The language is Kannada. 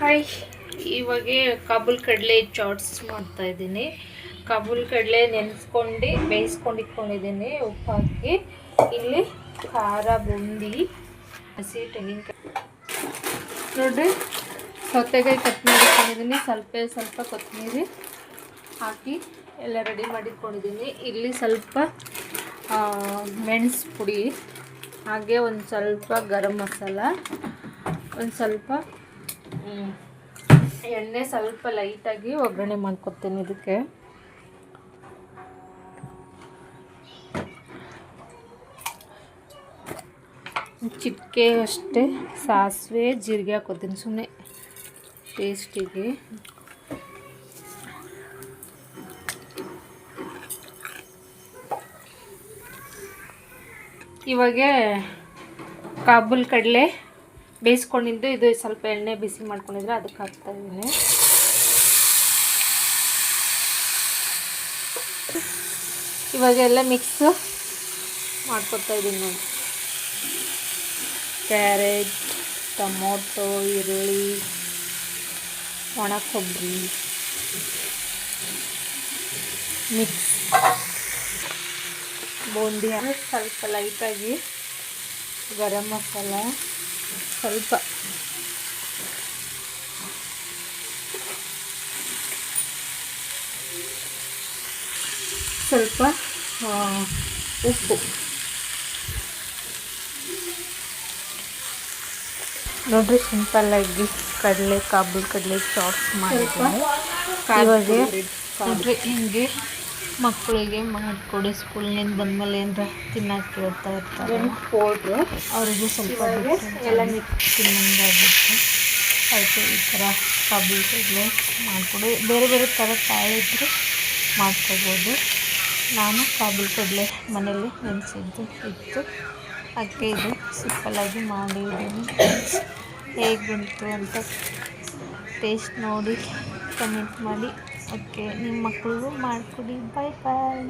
ಹಾಯ್ ಇವಾಗ ಕಾಬೂಲ್ ಕಡಲೆ ಚಾಟ್ಸ್ ಮಾಡ್ತಾ ಇದ್ದೀನಿ. ಕಾಬೂಲ್ ಕಡಲೆ ನೆನೆಸ್ಕೊಂಡು ಬೇಯಿಸ್ಕೊಂಡು ಇಟ್ಕೊಂಡಿದ್ದೀನಿ ಉಪ್ಪು ಹಾಕಿ ಇಲ್ಲಿ ಖಾರ, ಬೂಂದಿ, ಹಸಿ ತೆಂಗಿನಕಾಯಿ. ನೋಡ್ರಿ, ಸೌತೆಕಾಯಿ ಕಟ್ ಮಾಡಿಕೊಂಡಿದ್ದೀನಿ ಸ್ವಲ್ಪ ಸ್ವಲ್ಪ ಕೊತ್ತಂಬರಿ ಹಾಕಿ ಎಲ್ಲ ರೆಡಿ ಮಾಡಿಟ್ಕೊಂಡಿದ್ದೀನಿ. ಇಲ್ಲಿ ಸ್ವಲ್ಪ ಮೆಣಸು ಪುಡಿ, ಹಾಗೆ ಒಂದು ಸ್ವಲ್ಪ ಗರಂ ಮಸಾಲ, ಒಂದು ಸ್ವಲ್ಪ ಎಣ್ಣೆ ಸ್ವಲ್ಪ ಲೈಟಾಗಿ ಒಗ್ಗರಣೆ ಮಾಡ್ಕೊತೀನಿ ಇದಕ್ಕೆ. ಚಿಟಿಕೆ ಅಷ್ಟೇ, ಸಾಸಿವೆ, ಜೀರಿಗೆ ಹಾಕೋತೀನಿ ಸುಮ್ಮನೆ ಟೇಸ್ಟಿಗೆ ಇವಾಗೆ ಕಾಬೂಲ್ ಕಡಲೆ ಬೇಯಿಸ್ಕೊಂಡಿದ್ದು ಇದು ಸ್ವಲ್ಪ ಎಣ್ಣೆ ಬಿಸಿ ಮಾಡ್ಕೊಂಡಿದ್ರೆ ಅದಕ್ಕೆ ಹಾಕ್ತಾ ಇದ್ದೀನಿ. ಇವಾಗ ಎಲ್ಲ ಮಿಕ್ಸ್ ಮಾಡ್ಕೊತಾ ಇದ್ದೀನಿ ನೋಡಿ ಕ್ಯಾರೆಟ್ ಟೊಮೊಟೊ, ಈರುಳ್ಳಿ, ಒಣ ಕೊಬ್ಬರಿ. ಮಿಕ್ಸ್ ಬೂಂದಿ ಸ್ವಲ್ಪ ಲೈಟಾಗಿ ಗರಂ ಮಸಾಲ. ಸ್ವಲ್ಪ. ಸ್ವಲ್ಪ ಆ, ಉಪ್ಪು. ನೋಡ್ರಿ ಸಿಂಪಲ್ ಆಗಿ ಕಡಲೆ ಕಾಬೂಲ್ ಕಡಲೆ ಚಾಪ್ಸ್ ಮಾಡಿದ್ದೀನಿ. ಇವಾಗ ನೋಡ್ರಿ ಹಿಂಗೆ ಮಕ್ಕಳಿಗೆ ಮಾಡಿಕೊಡಿ ಸ್ಕೂಲ್ನಿಂದ ಬಂದಮೇಲೆ ಏನಾರ ತಿನ್ನಕ್ಕೆ ಕೇಳ್ತಾ ಇರ್ತಾರೆ. ಪೌಡ್ರು? ಅವರಿಗೆ ಸ್ವಲ್ಪ ಎಲ್ಲ ತಿನ್ನಂಗಾಗುತ್ತೆ ಅದಕ್ಕೆ ಈ ಥರ ಕಡಲೆ ಮಾಡಿಕೊಡಿ. ಬೇರೆ ಬೇರೆ ಥರ ಕಾಯಿ ಇದ್ದರೆ ಮಾಡ್ಕೋಬೋದು. ನಾನು ಕಾಬೂಲ್ ಕಡಲೆ ಮನೇಲಿ ನೆನೆಸಿದ್ದು ಇತ್ತು. ಅದಕ್ಕೆ ಇದು ಸಿಂಪಲ್ಲಾಗಿ ಮಾಡಿದ್ದೀನಿ. ಹೇಗೆ ಬಂತು ಅಂತ ಟೇಸ್ಟ್ ನೋಡಿ ಕಮೆಂಟ್ ಮಾಡಿ. ಓಕೆ ನಿಮ್ಮ ಮಕ್ಕಳಿಗೂ ಮಾಡಿಕೊಡಿ. ಬಾಯ್ ಬಾಯ್